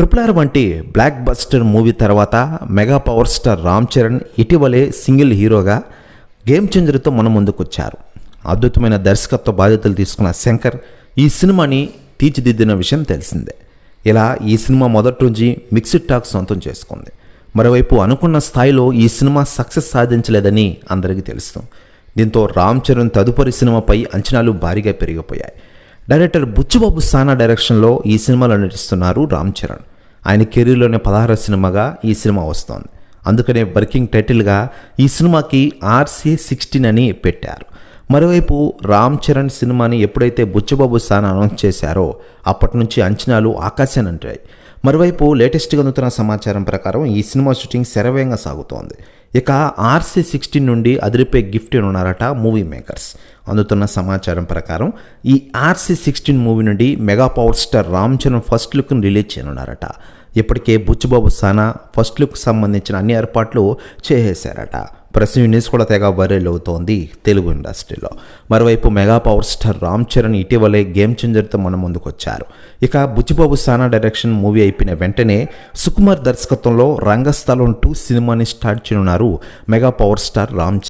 Triple R వంటి block buster movie తర్వాత mega power star Ram Charan ఇటీవలే single హీరోగా గేమ్ చేంజర్తో మన ముందుకొచ్చారు. అద్భుతమైన దర్శకత్వ బాధ్యతలు తీసుకున్న శంకర్ ఈ సినిమాని తీర్చిదిద్దిన విషయం తెలిసిందే. ఇలా ఈ సినిమా మొదటి నుంచి మిక్స్డ్ టాక్ సొంతం చేసుకుంది. మరోవైపు అనుకున్న స్థాయిలో ఈ సినిమా సక్సెస్ సాధించలేదని అందరికీ తెలుసు. దీంతో రామ్ చరణ్ తదుపరి సినిమాపై అంచనాలు భారీగా పెరిగిపోయాయి. డైరెక్టర్ బుచ్చుబాబు సానా డైరెక్షన్లో ఈ సినిమాలో నటిస్తున్నారు రామ్ చరణ్. ఆయన కెరీర్లోనే పదహార సినిమాగా ఈ సినిమా వస్తోంది. అందుకనే వర్కింగ్ టైటిల్గా ఈ సినిమాకి ఆర్సీ సిక్స్టీన్ అని పెట్టారు. మరోవైపు రామ్ చరణ్ సినిమాని ఎప్పుడైతే బుచ్చబాబు సానా అనౌన్స్ చేశారో అప్పటి నుంచి అంచనాలు ఆకాశాన్ని అంటాయి మరోవైపు లేటెస్ట్గా అందుతున్న సమాచారం ప్రకారం ఈ సినిమా షూటింగ్ శరవేగంగా సాగుతోంది. ఇక ఆర్సీ సిక్స్టీన్ నుండి అదిరిపే గిఫ్ట్ ఉన్నారట మూవీ మేకర్స్. అందుతున్న సమాచారం ప్రకారం ఈ ఆర్సీ సిక్స్టీన్ మూవీ నుండి mega power star Ram Charan first లుక్ని release చేయనున్నారట. ఇప్పటికే బుచ్చుబాబు సానా ఫస్ట్ లుక్ సంబంధించిన అన్ని ఏర్పాట్లు చేసేశారట. ప్రెస్ యూనిస్ కూడా తెగ వైరల్ అవుతోంది తెలుగు ఇండస్ట్రీలో. మరోవైపు mega power star Ram Charan ఇటీవలే గేమ్ చేంజర్తో మన ముందుకు వచ్చారు ఇక బుచ్చిబాబు సానా డైరెక్షన్ మూవీ అయిపోయిన వెంటనే సుకుమార్ దర్శకత్వంలో రంగస్థలం టూ సినిమాని స్టార్ట్ చేయనున్నారు మెగా పవర్ స్టార్ రామ్